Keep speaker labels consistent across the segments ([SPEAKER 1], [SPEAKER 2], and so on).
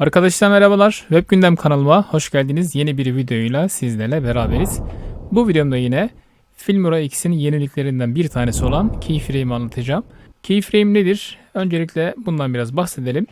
[SPEAKER 1] Arkadaşlar merhabalar. Web Gündem kanalıma hoş geldiniz. Yeni bir videoyla sizlerle beraberiz. Bu videomda yine Filmora X'in yeniliklerinden bir tanesi olan Keyframe anlatacağım. Keyframe nedir? Öncelikle bundan biraz bahsedelim.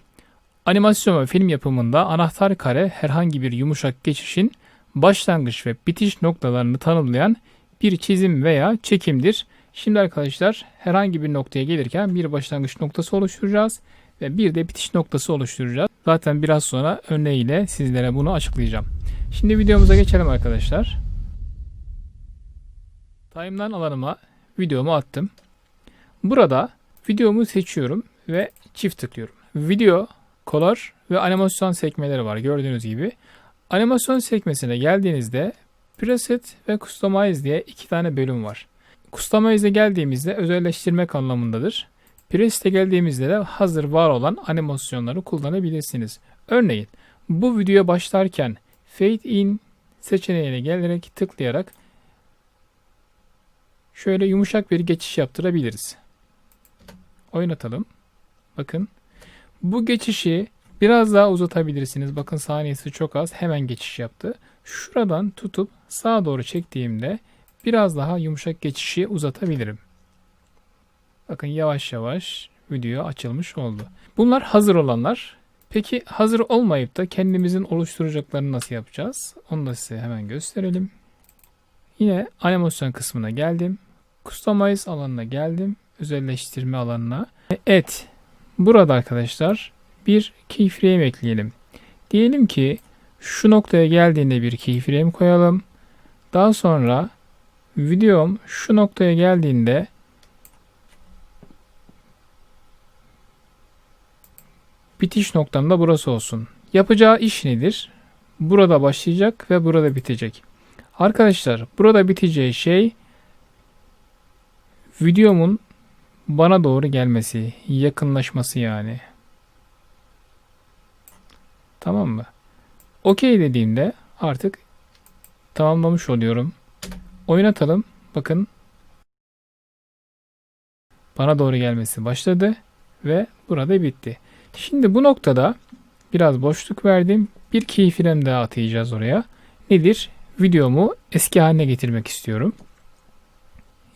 [SPEAKER 1] Animasyon ve film yapımında anahtar kare herhangi bir yumuşak geçişin başlangıç ve bitiş noktalarını tanımlayan bir çizim veya çekimdir. Şimdi arkadaşlar herhangi bir noktaya gelirken bir başlangıç noktası oluşturacağız ve bir de bitiş noktası oluşturacağız. Zaten biraz sonra örneğiyle sizlere bunu açıklayacağım. Şimdi videomuza geçelim arkadaşlar. Timeline alanıma videomu attım. Burada videomu seçiyorum ve çift tıklıyorum. Video, color ve animasyon sekmeleri var gördüğünüz gibi. Animasyon sekmesine geldiğinizde preset ve customize diye iki tane bölüm var. Customize'e geldiğimizde özelleştirmek anlamındadır. Preset'e geldiğimizde de hazır var olan animasyonları kullanabilirsiniz. Örneğin bu videoya başlarken Fade In seçeneğine gelerek tıklayarak şöyle yumuşak bir geçiş yaptırabiliriz. Oynatalım. Bakın. Bu geçişi biraz daha uzatabilirsiniz. Bakın saniyesi çok az. Hemen geçiş yaptı. Şuradan tutup sağa doğru çektiğimde biraz daha yumuşak geçişi uzatabilirim. Bakın yavaş yavaş video açılmış oldu. Bunlar hazır olanlar. Peki hazır olmayıp da kendimizin oluşturacaklarını nasıl yapacağız? Onu da size hemen gösterelim. Yine animasyon kısmına geldim. Customize alanına geldim. Özelleştirme alanına. Et. Burada arkadaşlar bir keyframe ekleyelim. Diyelim ki şu noktaya geldiğinde bir keyframe koyalım. Daha sonra videom şu noktaya geldiğinde bitiş noktam da burası olsun. Yapacağı iş nedir? Burada başlayacak ve burada bitecek. Arkadaşlar burada biteceği şey videomun bana doğru gelmesi, yakınlaşması yani. Tamam mı? Okey dediğimde artık tamamlamış oluyorum. Oynatalım. Bakın bana doğru gelmesi başladı ve burada bitti. Şimdi bu noktada biraz boşluk verdim. Bir keyframe daha atayacağız oraya. Nedir? Videomu eski haline getirmek istiyorum.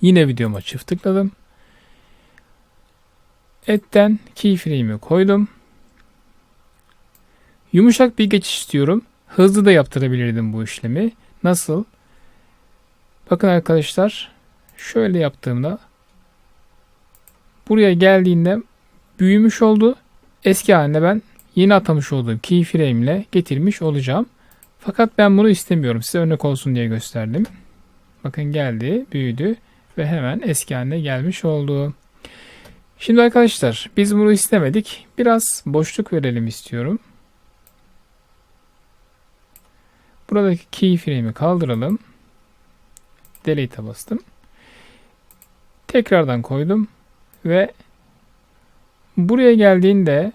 [SPEAKER 1] Yine videoma çift tıkladım. Etten keyframe'i koydum. Yumuşak bir geçiş istiyorum. Hızlı da yaptırabilirdim bu işlemi. Nasıl? Bakın arkadaşlar şöyle yaptığımda buraya geldiğinde büyümüş oldu. Eski haline ben yeni atamış olduğum keyframe ile getirmiş olacağım. Fakat ben bunu istemiyorum. Size örnek olsun diye gösterdim. Bakın geldi, büyüdü ve hemen eski haline gelmiş oldu. Şimdi arkadaşlar biz bunu istemedik. Biraz boşluk verelim istiyorum. Buradaki keyframe'i kaldıralım. Delete'e bastım. Tekrardan koydum ve buraya geldiğinde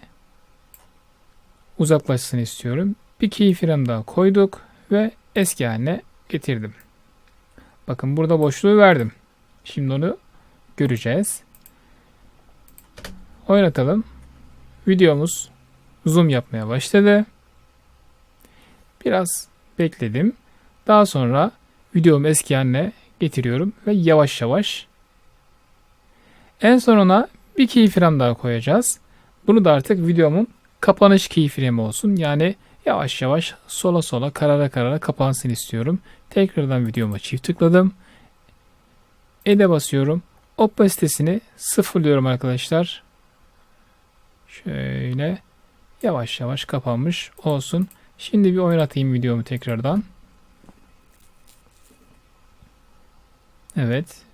[SPEAKER 1] uzaklaşsın istiyorum. Bir keyframe daha koyduk ve eski haline getirdim. Bakın burada boşluğu verdim. Şimdi onu göreceğiz. Oynatalım. Videomuz zoom yapmaya başladı. Biraz bekledim. Daha sonra videomu eski haline getiriyorum ve yavaş yavaş en sonuna bir keyframe daha koyacağız. Bunu da artık videomun kapanış keyframe olsun. Yani yavaş yavaş sola sola karara karara kapansın istiyorum. Tekrardan videoma çift tıkladım. Ede basıyorum. Opasitesini sıfırlıyorum arkadaşlar. Şöyle yavaş yavaş kapanmış olsun. Şimdi bir oynatayım videomu tekrardan. Evet.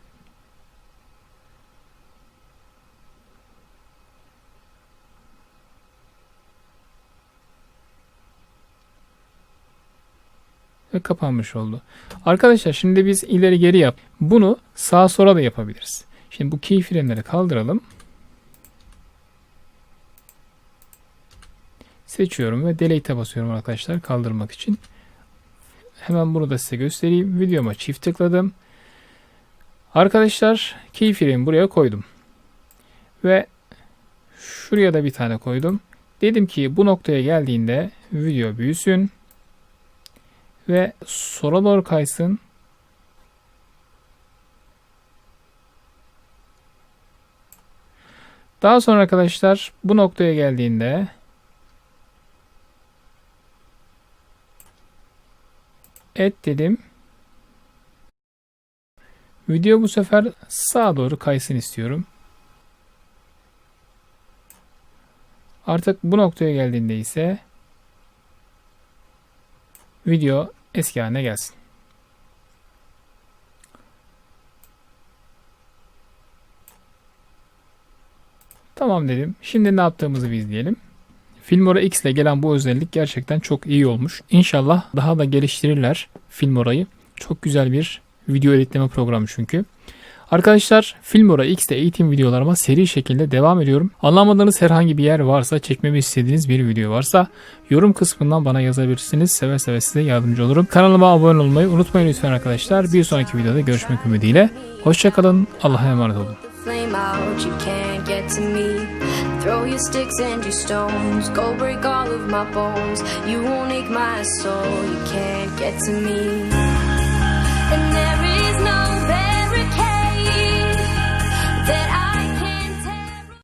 [SPEAKER 1] Ve kapanmış oldu. Arkadaşlar şimdi biz ileri geri yap. Bunu sağa sola da yapabiliriz. Şimdi bu keyframe'leri kaldıralım. Seçiyorum ve delete'e basıyorum arkadaşlar kaldırmak için. Hemen bunu da size göstereyim. Videoma çift tıkladım. Arkadaşlar keyframe'i buraya koydum. Ve şuraya da bir tane koydum. Dedim ki bu noktaya geldiğinde video büyüsün ve sola doğru kaysın. Daha sonra arkadaşlar bu noktaya geldiğinde et dedim. Video bu sefer sağa doğru kaysın istiyorum. Artık bu noktaya geldiğinde ise video eski haline gelsin. Tamam dedim. Şimdi ne yaptığımızı bir izleyelim. Filmora X ile gelen bu özellik gerçekten çok iyi olmuş. İnşallah daha da geliştirirler Filmora'yı. Çok güzel bir video editleme programı çünkü. Arkadaşlar Filmora X'te eğitim videolarıma seri şekilde devam ediyorum. Anlamadığınız herhangi bir yer varsa, çekmemi istediğiniz bir video varsa yorum kısmından bana yazabilirsiniz. Seve seve size yardımcı olurum. Kanalıma abone olmayı unutmayın lütfen arkadaşlar. Bir sonraki videoda görüşmek ümidiyle. Hoşçakalın. Allah'a emanet olun.
[SPEAKER 2] Throw your sticks and your stones, go break all of my bones. You won't ache my soul, you can't get to me.